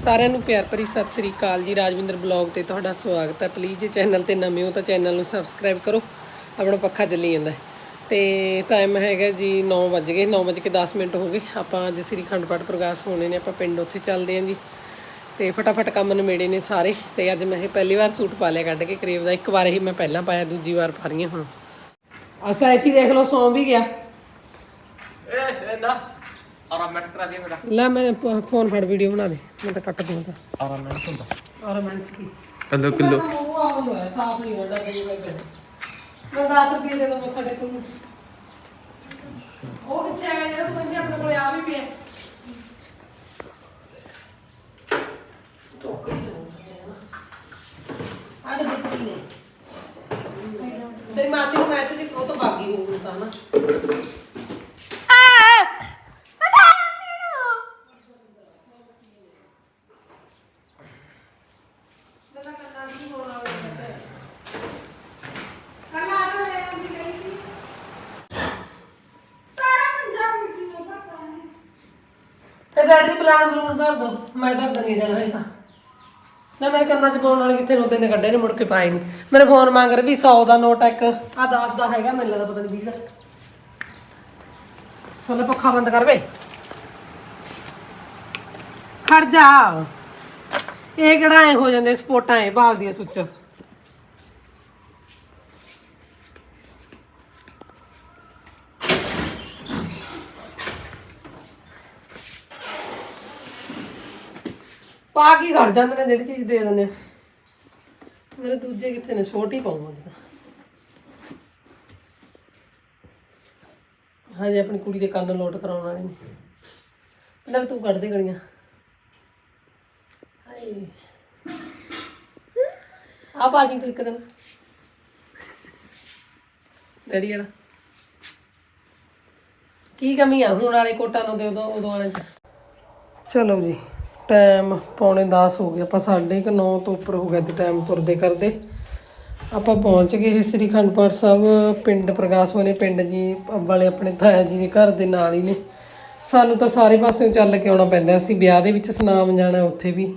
ਸਾਰਿਆਂ ਨੂੰ ਪਿਆਰ ਭਰੀ ਸਤਿ ਸ੍ਰੀ ਅਕਾਲ ਜੀ। ਰਾਜਵਿੰਦਰ ਬਲੌਗ ਤੇ ਤੁਹਾਡਾ ਸਵਾਗਤ ਹੈ। ਪਲੀਜ਼ ਜੇ ਚੈਨਲ ਤੇ ਨਵੇਂ ਹੋ ਤਾਂ ਚੈਨਲ ਨੂੰ ਸਬਸਕ੍ਰਾਈਬ ਕਰੋ। ਆਪਣਾ ਪੱਖਾ ਚੱਲੀ ਜਾਂਦਾ ਹੈ। ਤੇ ਟਾਈਮ ਹੈਗਾ ਜੀ 9 ਵਜ ਗਏ। 9 ਵਜ ਕੇ 10 ਮਿੰਟ ਹੋ ਗਏ। ਆਪਾਂ ਅੱਜ ਸ੍ਰੀ ਖੰਡ ਪਾਠ ਪ੍ਰਕਾਸ਼ ਹੋਣੇ ਨੇ। ਆਪਾਂ ਪਿੰਡ ਉੱਥੇ ਚੱਲਦੇ ਆਂ ਜੀ। ਤੇ ਫਟਾਫਟ ਕੰਮ ਨਿਮੇੜੇ ਨੇ ਸਾਰੇ। ਤੇ ਅੱਜ ਮੈਂ ਇਹ ਪਹਿਲੀ ਵਾਰ ਸੂਟ ਪਾ ਲਿਆ ਕੱਢ ਕੇ ਕਰੀਬ ਦਾ। ਇੱਕ ਵਾਰ ਹੀ ਮੈਂ ਪਹਿਲਾਂ ਪਾਇਆ, ਦੂਜੀ ਵਾਰ ਪਾ ਰਹੀ ਹਾਂ ਹੁਣ। ਅਸਾ ਇੱਥੇ ਦੇਖ ਲਓ, ਸੌਂ ਵੀ ਗਿਆ। ए ਆਰਾਮ ਮੈਟਸ ਕਰਾ ਦਿਆ ਮੇਰਾ। ਲੈ ਮੈਂ ਪ- ਫੋਨ ਫੜ ਵੀਡੀਓ ਬਣਾ ਦੇ। ਮੈਂ ਤਾਂ ਕੱਟ ਦੂੰਗਾ ਆਰਾਮ ਮੈਟਸ ਹੁੰਦਾ। ਔਰ ਮੈਂ ਸੀ ਕਿਲੋ। ਕਿਲੋ ਉਹ ਆਉਂ ਹੋਇਆ ਸਾਫ਼ ਨਹੀਂ ਹੋਣਾ ਕਈ ਵਾਰ ਮੈਂ 10 ਰੁਪਏ ਦੇ ਦੋ ਸਾਡੇ ਕੋਲ। ਉਹ ਕਿੱਥੇ ਆ ਗਿਆ ਜਿਹੜਾ ਤੂੰ ਕਹਿੰਦੀ ਆਪਣੇ ਕੋਲੇ ਆ ਵੀ ਪਿਆ। ਟੋਕਰੀ ਤੋਂ ਆਹ ਦੇ ਵਿੱਚ ਨੇ? ਤੇਰੀ ਮਾਸੀ ਨੂੰ ਮੈਸੇਜ ਉਹ ਤਾਂ ਬਾਗੀ ਹੋ ਗਿਆ ਤਾਂ ਨਾ। ਡੈਡੀ ਦੀ ਪਲਾਨ ਬਲੂਨ ਧਰ ਦੋ, ਮੈਂ ਧਰ ਦਣੀ ਜਲ ਹੋਈ ਤਾਂ ਨਾ ਮੇਰੇ ਕੰਨਾਂ 'ਚ ਪਾਉਣ ਵਾਲੇ ਕਿੱਥੇ ਰੋਦੇ ਨੇ, ਕੱਢੇ ਨੇ ਮੁੜ ਕੇ ਪਾਏ ਨਹੀਂ ਮੇਰੇ ਫੋਨ ਮੰਗ ਰਿਹਾ ਵੀ 100 ਦਾ ਨੋਟ ਆ ਇੱਕ। ਆ 10 ਦਾ ਹੈਗਾ, ਮੈਨੂੰ ਲੱਗਦਾ ਪਤਾ ਨਹੀਂ 20 ਦਾ। ਚਲੋ ਪੱਖਾ ਬੰਦ ਕਰ ਵੇ। ਖੜ ਜਾ। ਇਹ ਕਿਹੜਾ ਐ ਹੋ ਜਾਂਦੇ ਸਪੋਟਾਂ ਐ ਭਾਲ ਦੀਆਂ ਸੁੱਚ। ਪਾ ਕੇ ਖੜ ਜਾਂਦੇ ਨੇ ਜਿਹੜੀ ਚੀਜ਼ ਦੇ ਦਿੰਦੇ ਮੇਰੇ ਦੂਜੇ ਕਿੱਥੇ ਨੇ? ਛੋਟੀ ਪਾਉਂਗਾ ਜਿੱਦਾਂ ਹਾਂਜੀ ਆਪਣੀ ਕੁੜੀ ਦੇ ਕੰਨ ਲੋਟ ਕਰਾਉਣ ਵਾਲੇ ਨੇ। ਪਹਿਲਾਂ ਤੂੰ ਕੱਢ ਦੇ ਗਲੀਆਂ। ਹਾਏ। ਆ ਬਾਜੀ ਤੂੰ ਇੱਕ ਦਿਨ। ਡੈਡੀ ਵਾਲਾ। ਕੀ ਕਮੀ ਆ? ਹੁਣ ਵਾਲੇ ਕੋਟਾਂ ਨੂੰ ਦੇ ਉਦੋਂ ਉਦੋਂ ਵਾਲੇ ਚ। ਚਲੋ ਜੀ। ਟਾਈਮ ਪੌਣੇ 10 ਹੋ ਗਿਆ ਆਪਾਂ ਸਾਢੇ ਕੁ 9 ਤੋਂ ਉੱਪਰ ਹੋ ਗਿਆ ਤੇ ਟਾਈਮ ਤੁਰਦੇ ਕਰਦੇ ਆਪਾਂ ਪਹੁੰਚ ਗਏ ਸ੍ਰੀ ਖੰਡ ਪਾਠ ਸਾਹਿਬ, ਪਿੰਡ ਪ੍ਰਕਾਸ਼ ਵਾਲੇ ਪਿੰਡ ਜੀ, ਵਾਲੇ ਆਪਣੇ ਤਾਇਆ ਜੀ ਦੇ ਘਰ ਦੇ ਨਾਲ ਹੀ ਨੇ। ਸਾਨੂੰ ਤਾਂ ਸਾਰੇ ਪਾਸਿਓਂ ਚੱਲ ਕੇ ਆਉਣਾ ਪੈਂਦਾ ਅਸੀਂ ਵਿਆਹ ਦੇ ਵਿੱਚ ਸੁਨਾਮ ਜਾਣਾ ਉੱਥੇ ਵੀ।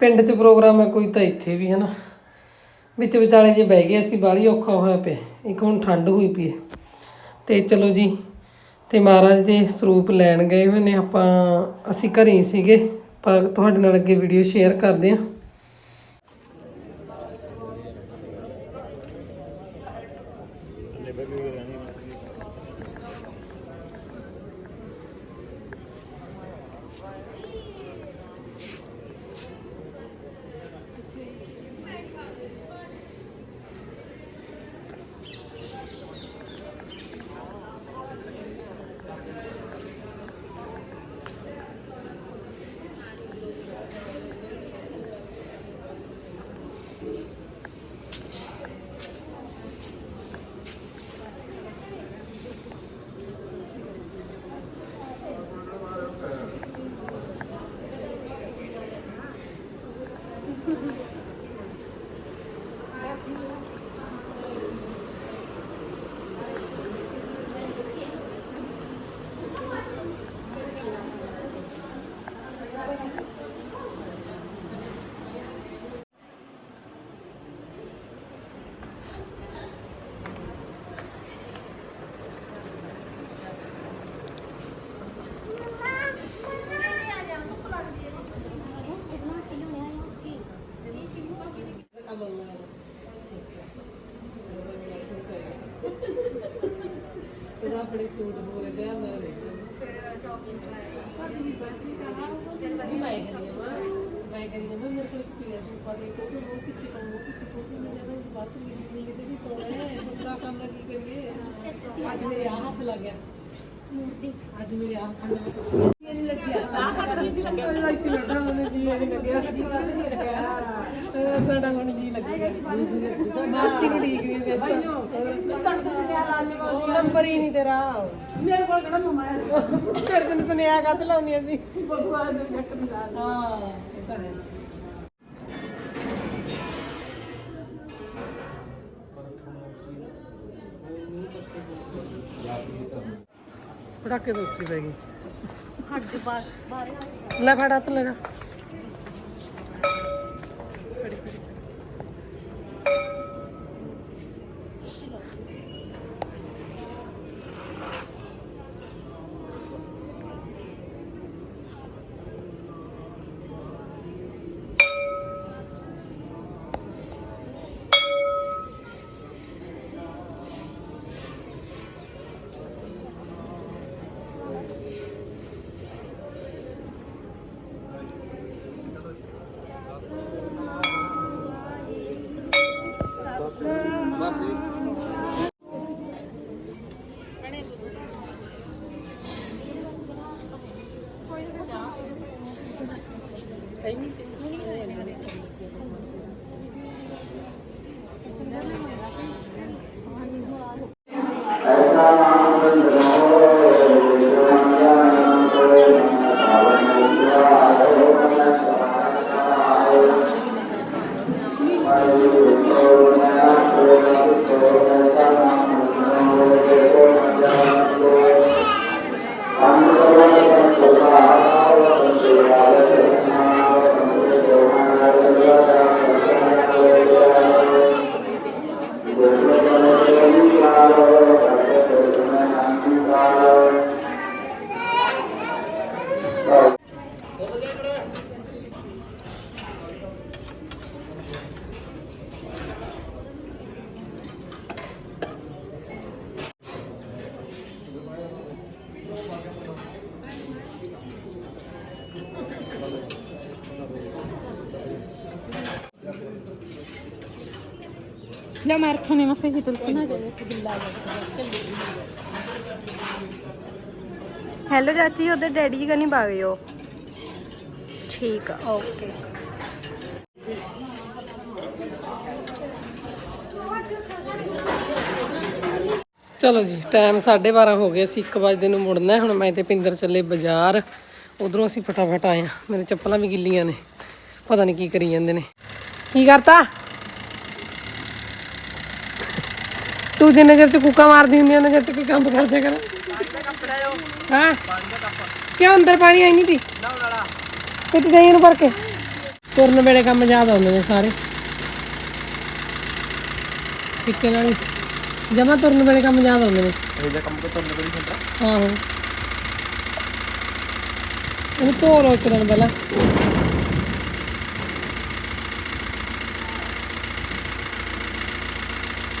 ਪਿੰਡ 'ਚ ਪ੍ਰੋਗਰਾਮ ਹੈ, ਕੋਈ ਤਾਂ ਇੱਥੇ ਵੀ, ਹਨਾ। ਵਿੱਚ ਵਿਚਾਲੇ ਜੇ ਬਹਿ ਗਏ ਅਸੀਂ ਬਾਹਲੀ ਔਖਾ ਹੋਇਆ ਪਿਆ, ਇੱਕ ਹੁਣ ਠੰਡ ਹੋਈ ਪਈ ਹੈ। ਤੇ ਚਲੋ ਜੀ, ਤੇ ਮਹਾਰਾਜ ਦੇ ਸਰੂਪ ਲੈਣ ਗਏ ਹੋਏ ਨੇ, ਆਪਾਂ, ਅਸੀਂ ਘਰੇ ਹੀ ਸੀਗੇ। ਪਰ ਤੁਹਾਡੇ ਨਾਲ ਅੱਗੇ ਵੀਡੀਓ ਸ਼ੇਅਰ ਕਰਦੇ ਹਾਂ। ਇਹਦਾ ਆਪਣੇ ਸੂਟ ਬੋਲੇ ਤੇ ਆ ਮੈਂ ਨਹੀਂ ਮੈਂ ਕਰੀ ਮੈਂ ਮੈਂ ਕਰੀ ਮੈਂ ਮੇਰੇ ਕੋਲ ਇੱਕ ਪੀਲਾ ਸੂਟ ਪਾ ਦੇ ਕੋਈ ਉਹ ਕਿੱਥੇ ਪਾਉਂ ਕਿੱਥੇ ਕੋਈ ਮੈਂ ਜਦੋਂ ਬਾਤ ਮਿਲੀ ਮਿਲੀ ਤੇ ਵੀ ਪਾਉਣਾ ਹੈ ਬੰਦਾ ਕੰਮ ਦਾ ਕੀ ਕਰੀਏ ਅੱਜ ਮੇਰੇ ਆ ਹੱਥ ਲੱਗ ਗਿਆ ਅੱਜ ਮੇਰੇ ਆ ਹੱਥ ਮਾਸੀ ਨੂੰ ਠੀਕ ਨਹੀਂ ਨੰਬਰ ਹੀ ਨਹੀਂ ਤੇਰਾ। ਮੇਰੇ ਕੋਲ ਕਿਹੜਾ ਮਮਾਇਆ ਫਿਰ ਤੈਨੂੰ ਸੁਨੇਹਾ ਕੱਤ ਲਾਉਂਦੀਆਂ ਸੀ ਭਗਵਾਨ ਦੇ ਚੱਕ ਦੀ ਹਾਂ ਇਹ ਤਾਂ ਹੈ। ਤਾਂ ਉੱਚੀ ਪੈ ਗਈ। ਲੈ ਫੜ ਹੱਥ ਲੈ ਜਾ। ਲੈ ਮਾਰ ਖਾਣੇ ਨਾ ਜਾਵੇ ਬਿੱਲਾ ਹੈਲੋ ਚਾਚੀ ਉਹਦੇ ਡੈਡੀ ਜੀ ਕਨੀ ਪਾ ਗਏ ਹੋ ਠੀਕ ਆ ਓਕੇ ਚਲੋ ਜੀ ਟਾਈਮ 12:30 ਹੋ ਗਿਆ ਸੀ 1 ਵਜੇ ਨੂੰ ਮੁੜਨਾ ਹੈ। ਹੁਣ ਮੈਂ ਤੇ ਪਿੰਦਰ ਚੱਲੇ ਬਾਜ਼ਾਰ ਉਧਰੋਂ ਅਸੀਂ ਫਟਾਫਟ ਆਏ ਆ ਮੇਰੇ ਚੱਪਲਾਂ ਵੀ ਗਿੱਲੀਆਂ ਨੇ ਪਤਾ ਨਹੀਂ ਕੀ ਕਰੀ ਜਾਂਦੇ ਨੇ ਕੀ ਕਰਤਾ ਤੂੰ ਜਿੰਨੇ ਚਿਰ ਚ ਕੂਕਾ ਮਾਰਦੀ ਹੁੰਦੀ ਉਹਨੇ ਚਿਰ ਚ ਕੋਈ ਕੰਮ ਕਰਦੇ ਕਰ। ਹਾਂ? ਕਿਉਂ ਅੰਦਰ ਪਾਣੀ ਆਈ ਨਹੀਂ ਤੀ? ਕਿਤੇ ਗਈ ਇਹਨੂੰ ਭਰ ਕੇ। ਤੁਰਨ ਵੇਲੇ ਕੰਮ ਯਾਦ ਆਉਂਦੇ ਨੇ ਸਾਰੇ। ਕਿਚਨ ਵਾਲੀ ਜਮਾ ਤੁਰਨ ਵੇਲੇ ਕੰਮ ਯਾਦ ਆਉਂਦੇ ਨੇ। ਇਹ ਜਿਹਾ ਕੰਮ ਕੋ ਤੁਹਾਨੂੰ ਕੋਈ ਹੁੰਦਾ। ਆਹੋ। ਇਹਨੂੰ ਧੋ ਲਓ ਇੱਕ ਦਿਨ ਪਹਿਲਾਂ।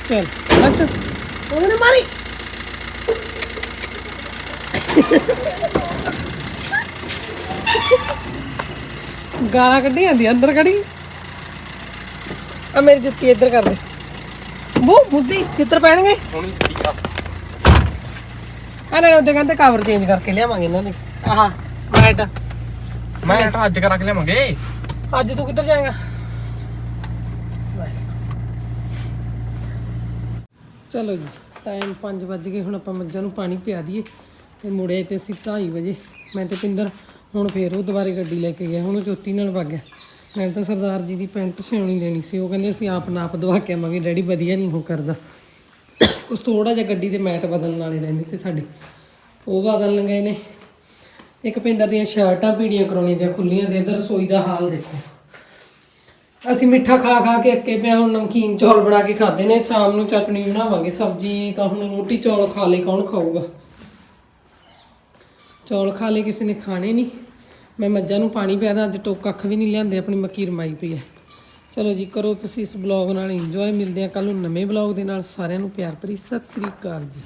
ਚਲ ਬਸ। ਉਹਨੇ ਮਾਰੀ। ਗਾਲਾਂ ਕੱਢੀ ਜਾਂਦੀ ਅੰਦਰ ਖੜੀ। ਆ ਮੇਰੀ ਜੁੱਤੀ ਇੱਧਰ ਕਰ ਦੇ। ਬੂ ਮੁੱਦੀ ਸਿੱਤਰ ਪੈਣਗੇ ਸੋਹਣੀ ਸਿੱਟੀ ਆ। ਆ ਨਾਲੇ ਉਹਦੇ ਕਹਿੰਦੇ ਕਵਰ ਚੇਂਜ ਕਰਕੇ ਲਿਆਵਾਂਗੇ ਇਹਨਾਂ ਦੇ। ਆਹ ਮੈਟ ਮੈਂ ਅੱਜ ਕਰਾ ਕੇ ਲਿਆਵਾਂਗੇ। ਅੱਜ ਤੂੰ ਕਿੱਧਰ ਜਾਏਗਾ? ਚਲੋ ਜੀ ਟਾਈਮ 5 ਵੱਜ ਗਏ, ਹੁਣ ਆਪਾਂ ਮੱਝਾਂ ਨੂੰ ਪਾਣੀ ਪਿਆ ਦਈਏ ਤੇ ਮੁੜੇ ਤੇ ਅਸੀਂ 2:30 ਵਜੇ। ਮੈਂ ਤੇ ਪਿੰਦਰ ਹੁਣ ਫੇਰ ਉਹ ਦੁਬਾਰੇ ਗੱਡੀ ਲੈ ਕੇ ਗਿਆ, ਹੁਣ ਜੋਤੀ ਨਾਲ ਵਗ ਗਿਆ। ਮੈਂ ਤਾਂ ਸਰਦਾਰ ਜੀ ਦੀ ਪੈਂਟ ਸਿਉਣੀ ਲੈਣੀ ਸੀ, ਉਹ ਕਹਿੰਦੇ ਅਸੀਂ ਆਪ ਨਾਪ ਦਵਾ ਕੇ ਆਵਾਂਗੇ, ਡੈਡੀ ਵਧੀਆ ਨਹੀਂ ਉਹ ਕਰਦਾ। ਕੁਛ ਥੋੜਾ ਜਿਹਾ ਗੱਡੀ ਦੇ ਮੈਟ ਬਦਲਣ ਵਾਲੇ ਰਹਿੰਦੇ ਤੇ ਸਾਡੇ, ਉਹ ਬਦਲਣ ਗਏ ਨੇ। ਇੱਕ ਪਿੰਦਰ ਦੀਆਂ ਸ਼ਰਟਾਂ ਪੀੜੀਆਂ ਕਰਾਉਣੀਆਂ ਦੀਆਂ ਖੁੱਲੀਆਂ ਦੇ ਇਧਰ ਰਸੋਈ ਦਾ ਹਾਲ ਦੇਖੋ। ਅਸੀਂ ਮਿੱਠਾ ਖਾ ਖਾ ਕੇ ਅੱਕੇ ਪਿਆ, ਹੁਣ ਨਮਕੀਨ ਚੌਲ ਬਣਾ ਕੇ ਖਾਦੇ ਨੇ। ਸ਼ਾਮ ਨੂੰ ਚਟਣੀ ਬਣਾਵਾਂਗੇ, ਸਬਜ਼ੀ ਤਾਂ ਹੁਣ ਰੋਟੀ, ਚੌਲ ਖਾ ਲੇ ਕੌਣ ਖਾਊਗਾ? ਚੌਲ ਖਾ ਲੇ ਕਿਸੇ ਨੇ ਖਾਣੇ ਨਹੀਂ ਮੈਂ ਮੱਝਾਂ ਨੂੰ ਪਾਣੀ ਪਿਆ ਅੱਜ ਟੋਕ ਕੱਖ ਵੀ ਨਹੀਂ ਲਿਆਂਦੇ, ਆਪਣੀ ਮੱਕੀ ਰਮਾਈ ਪਈ ਹੈ ਚਲੋ ਜੀ, ਕਰੋ ਤੁਸੀਂ ਇਸ ਬਲੌਗ ਨਾਲ ਇੰਜੋਏ ਮਿਲਦੇ ਆ ਕੱਲ ਨੂੰ ਨਵੇਂ ਬਲੌਗ ਦੇ ਨਾਲ। ਸਾਰਿਆਂ ਨੂੰ ਪਿਆਰ ਭਰੀ, ਸਤਿ ਸ੍ਰੀ ਅਕਾਲ ਜੀ।